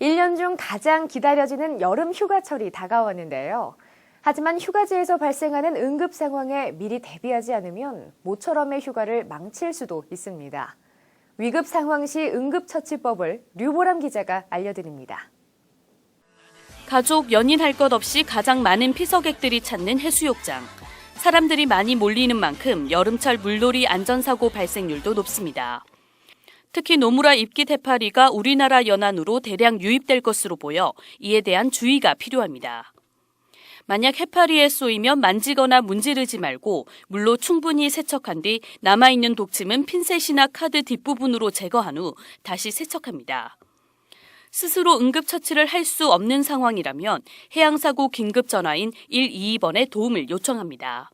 1년 중 가장 기다려지는 여름 휴가철이 다가왔는데요. 하지만 휴가지에서 발생하는 응급 상황에 미리 대비하지 않으면 모처럼의 휴가를 망칠 수도 있습니다. 위급 상황 시 응급처치법을 류보람 기자가 알려드립니다. 가족, 연인 할 것 없이 가장 많은 피서객들이 찾는 해수욕장. 사람들이 많이 몰리는 만큼 여름철 물놀이 안전사고 발생률도 높습니다. 특히 노무라 입깃 해파리가 우리나라 연안으로 대량 유입될 것으로 보여 이에 대한 주의가 필요합니다. 만약 해파리에 쏘이면 만지거나 문지르지 말고 물로 충분히 세척한 뒤 남아있는 독침은 핀셋이나 카드 뒷부분으로 제거한 후 다시 세척합니다. 스스로 응급처치를 할 수 없는 상황이라면 해양사고 긴급전화인 122번에 도움을 요청합니다.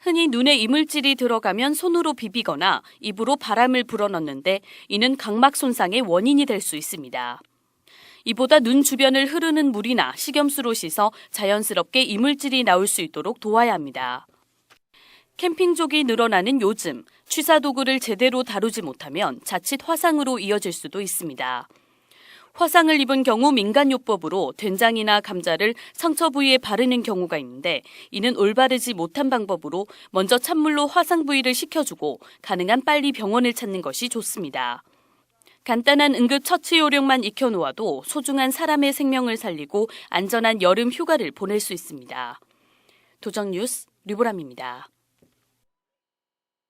흔히 눈에 이물질이 들어가면 손으로 비비거나 입으로 바람을 불어넣는데 이는 각막 손상의 원인이 될 수 있습니다. 이보다 눈 주변을 흐르는 물이나 식염수로 씻어 자연스럽게 이물질이 나올 수 있도록 도와야 합니다. 캠핑족이 늘어나는 요즘 취사 도구를 제대로 다루지 못하면 자칫 화상으로 이어질 수도 있습니다. 화상을 입은 경우 민간요법으로 된장이나 감자를 상처 부위에 바르는 경우가 있는데 이는 올바르지 못한 방법으로 먼저 찬물로 화상 부위를 식혀주고 가능한 빨리 병원을 찾는 것이 좋습니다. 간단한 응급 처치 요령만 익혀놓아도 소중한 사람의 생명을 살리고 안전한 여름 휴가를 보낼 수 있습니다. 도정 뉴스 류보람입니다.